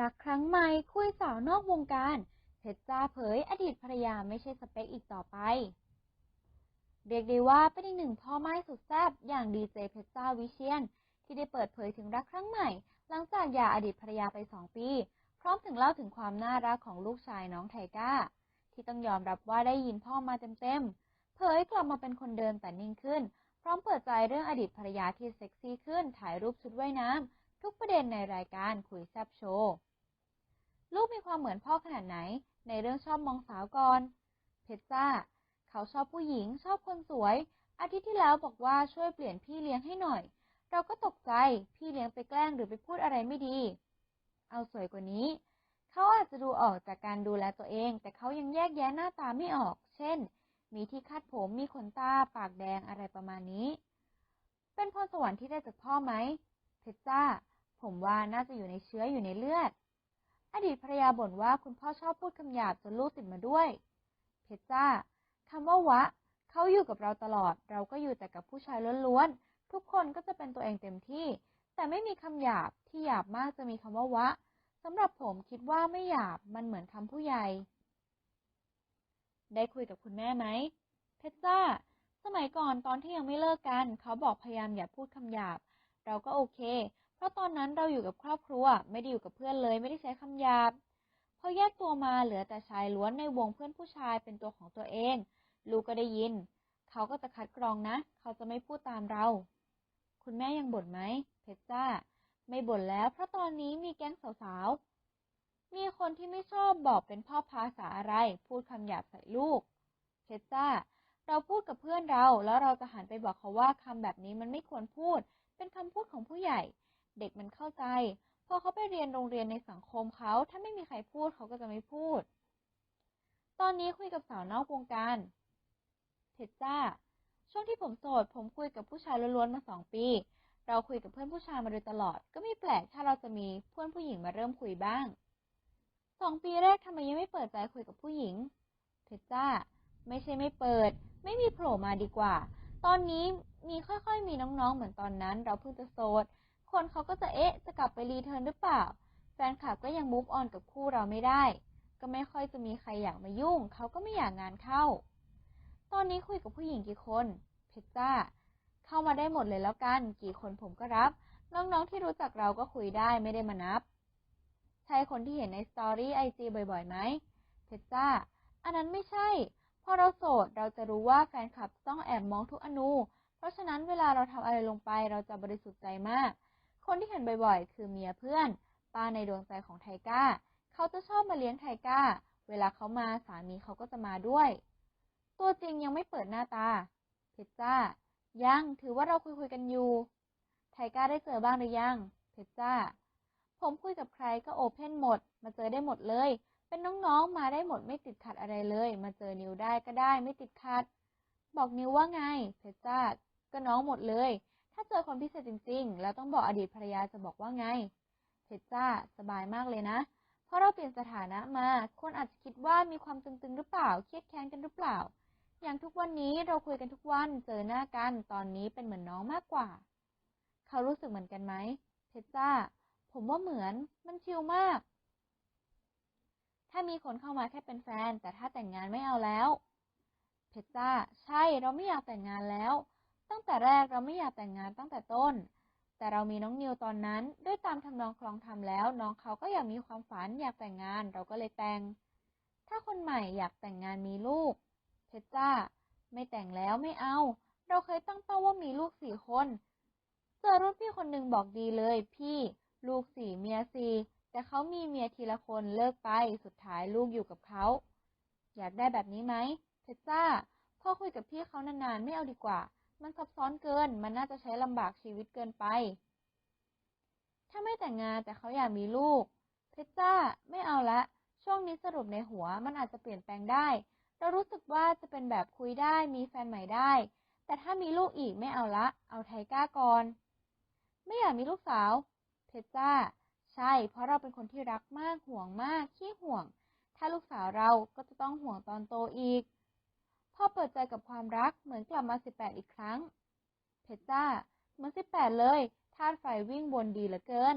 รักครั้งใหม่คุยสาวนอกวงการ เพชรจ้าเผยอดีตภรรยาไม่ใช่สเปคอีกต่อไป เรียกได้ว่าเป็นอีกหนึ่งพ่อไม้สุดแซ่บอย่างดีเจเพชรจ้าวิเชียน ที่ได้เปิดเผยถึงรักครั้งใหม่ หลังจากหย่าอดีตภรรยาไปสองปี พร้อมถึงเล่าถึงความน่ารักของลูกชายน้องไทก้า ที่ต้องยอมรับว่าได้ยินพ่อมาเต็มๆเผยกลับมาเป็นคนเดิมแต่นิ่งขึ้น พร้อมเปิดใจเรื่องอดีตภรรยาที่เซ็กซี่ขึ้นถ่ายรูปชุดว่ายน้ำ ทุกประเด็นในรายการคุยแซบโชว์ ลูกมีความเหมือนพ่อขนาดไหน ในเรื่องชอบมองสาวก่อน เพชรจ้า เขาชอบผู้หญิงชอบคนสวย อาทิตย์ที่แล้วบอกว่าช่วยเปลี่ยนพี่เลี้ยงให้หน่อย เราก็ตกใจพี่เลี้ยงไปแกล้งหรือไปพูดอะไรไม่ดี เอาสวยกว่านี้ เขาอาจจะดูออกจากการดูแลตัวเอง แต่เขายังแยกแยะหน้าตาไม่ออก เช่น มีที่คาดผมมีขนตาปากแดงอะไรประมาณนี้ เป็นพรสวรรค์ที่ได้จากพ่อไหมเพชรจ้า ผมว่าน่าจะอยู่ในเชื้ออยู่ในเลือด อดีตภรรยาบ่นว่าคุณพ่อชอบพูดคำหยาบจนลูกติดมาด้วย เพชรจ้าคำว่าวะ เขาอยู่กับเราตลอด เราก็อยู่แต่กับผู้ชายล้วนๆ ทุกคนก็จะเป็นตัวเองเต็มที่ แต่ไม่มีคำหยาบที่หยาบมากจะมีคำว่าวะสำหรับผมคิดว่าไม่หยาบมันเหมือนคำผู้ใหญ่ ได้คุยกับคุณแม่ไหม เพชรจ้า สมัยก่อนตอนที่ยังไม่เลิกกัน เขาบอกพยายามอย่าพูดคำหยาบ เราก็โอเคเราะตอนนั้นเราอยู่กับครอบครัว ไม่ได้อยู่กับเพื่อนเลย ไม่ได้ใช้คำหยาบพอแยกตัวมาเหลือแต่ชายล้วนในวงเพื่อนผู้ชายเป็นตัวของตัวเอง ลูกก็ได้ยิน เขาก็จะคัดกรองนะ เขาจะไม่พูดตามเรา คุณแม่ยังบ่นไหม เพชรจ้า ไม่บ่นแล้ว เพราะตอนนี้มีแก๊งสาวๆ มีคนที่ไม่ชอบบอกเป็นพ่อภาษาอะไร พูดคำหยาบใส่ลูก เพชรจ้า เราพูดกับเพื่อนเรา แล้วเราจะหันไปบอกเขาว่าคำแบบนี้มันไม่ควรพูด เป็นคำพูดของผู้ใหญ่ เด็กมันเข้าใจ พอเขาไปเรียนโรงเรียนในสังคมเขา ถ้าไม่มีใครพูดเขาก็จะไม่พูด ตอนนี้คุยกับสาวนอกวงการเพชรจ้า ช่วงที่ผมโสด ผมคุยกับผู้ชายล้วนๆมาสองปี เราคุยกับเพื่อนผู้ชายมาโดยตลอด ก็ไม่แปลกถ้าเราจะมีเพื่อนผู้หญิงมาเริ่มคุยบ้าง สองปีแรกทำไมยังไม่เปิดใจคุยกับผู้หญิง เพชรจ้า ไม่ใช่ไม่เปิด ไม่มีโผล่มาดีกว่า ตอนนี้มีค่อยๆมีน้องๆเหมือนตอนนั้น เราเพิ่งจะโสด คนเขาก็จะเอ๊ะ จะกลับไปรีเทิร์นหรือเปล่า แฟนคลับก็ยังมูฟออนกับคู่เราไม่ได้ ก็ไม่ค่อยจะมีใครอยากมายุ่ง เขาก็ไม่อยากงานเข้า ตอนนี้คุยกับผู้หญิงกี่คน เพชรจ้า เข้ามาได้หมดเลยแล้วกัน กี่คนผมก็รับ น้องๆที่รู้จักเราก็คุยได้ไม่ได้มานับ ใช่คนที่เห็นในสตอรี่ไอจีบ่อยๆไหม เพชรจ้า อันนั้นไม่ใช่ พอเราโสดเราจะรู้ว่าแฟนคลับต้องแอบมองทุกอนู เพราะฉะนั้นเวลาเราทำอะไรลงไปเราจะบริสุทธิ์ใจมาก คนที่เห็นบ่อยๆ คือเมียเพื่อนป้าในดวงใจของไทก้า เขาจะชอบมาเลี้ยงไทก้า เวลาเขามาสามีเขาก็จะมาด้วย ตัวจริงยังไม่เปิดหน้าตา เพชรจ้า ยังถือว่าเราคุยคุยกันอยู่ ไทก้าได้เจอบ้างหรือยัง เพชรจ้า ผมคุยกับใครก็โอเพนหมด มาเจอได้หมดเลย เป็นน้องๆ มาได้หมดไม่ติดขัดอะไรเลย มาเจอนิวได้ก็ได้ไม่ติดขัด บอกนิวว่าไง เพชรจ้า ก็น้องหมดเลย ถ้าเจอคนพิเศษจริง ๆ แล้วต้องบอกอดีตภรรยาจะบอกว่าไง เพชรจ้าสบายมากเลยนะ เพราะเราเปลี่ยนสถานะมา คนอาจจะคิดว่ามีความตึงๆหรือเปล่า เครียดแค้นกันหรือเปล่า อย่างทุกวันนี้เราคุยกันทุกวัน เจอหน้ากัน ตอนนี้เป็นเหมือนน้องมากกว่า เขารู้สึกเหมือนกันไหม เพชรจ้า ผมว่าเหมือน มันชิลมาก ถ้ามีคนเข้ามาแค่เป็นแฟน แต่ถ้าแต่งงานไม่เอาแล้ว เพชรจ้า ใช่ เราไม่อยากแต่งงานแล้ว ตั้งแต่แรกเราไม่อยากแต่งงานตั้งแต่ต้น แต่เรามีน้องนิวตอนนั้น ด้วยตามทำนองคลองทำแล้ว น้องเขาก็อยากมีความฝันอยากแต่งงานเราก็เลยแต่ง ถ้าคนใหม่อยากแต่งงานมีลูก เพชรจ้า ไม่แต่งแล้วไม่เอา เราเคยตั้งเป้าว่ามีลูกสี่คนเจอรุ่นพี่คนหนึ่งบอกดีเลย พี่ ลูกสี่เมียสี่แต่เขามีเมียทีละคนเลิกไปสุดท้ายลูกอยู่กับเขา อยากได้แบบนี้ไหมเพชรจ้าพ่อคุยกับพี่เขานานๆไม่เอาดีกว่า มันซับซ้อนเกิน มันน่าจะใช้ลำบากชีวิตเกินไป ถ้าไม่แต่งงานแต่เขาอยากมีลูก เพชรจ้าไม่เอาละ ช่วงนี้สรุปในหัวมันอาจจะเปลี่ยนแปลงได้ เรารู้สึกว่าจะเป็นแบบคุยได้ มีแฟนใหม่ได้ แต่ถ้ามีลูกอีกไม่เอาละ เอาไทก้าก่อน ไม่อยากมีลูกสาว เพชรจ้า ใช่ เพราะเราเป็นคนที่รักมาก ห่วงมาก ขี้ห่วง ถ้าลูกสาวเราก็จะต้องห่วงตอนโตอีก พ่อเปิดใจกับความรักเหมือนกลับมา 18 อีกครั้ง เพชรจ้า เหมือน 18 เลยธาตุไฟวิ่งวนดีเหลือเกิน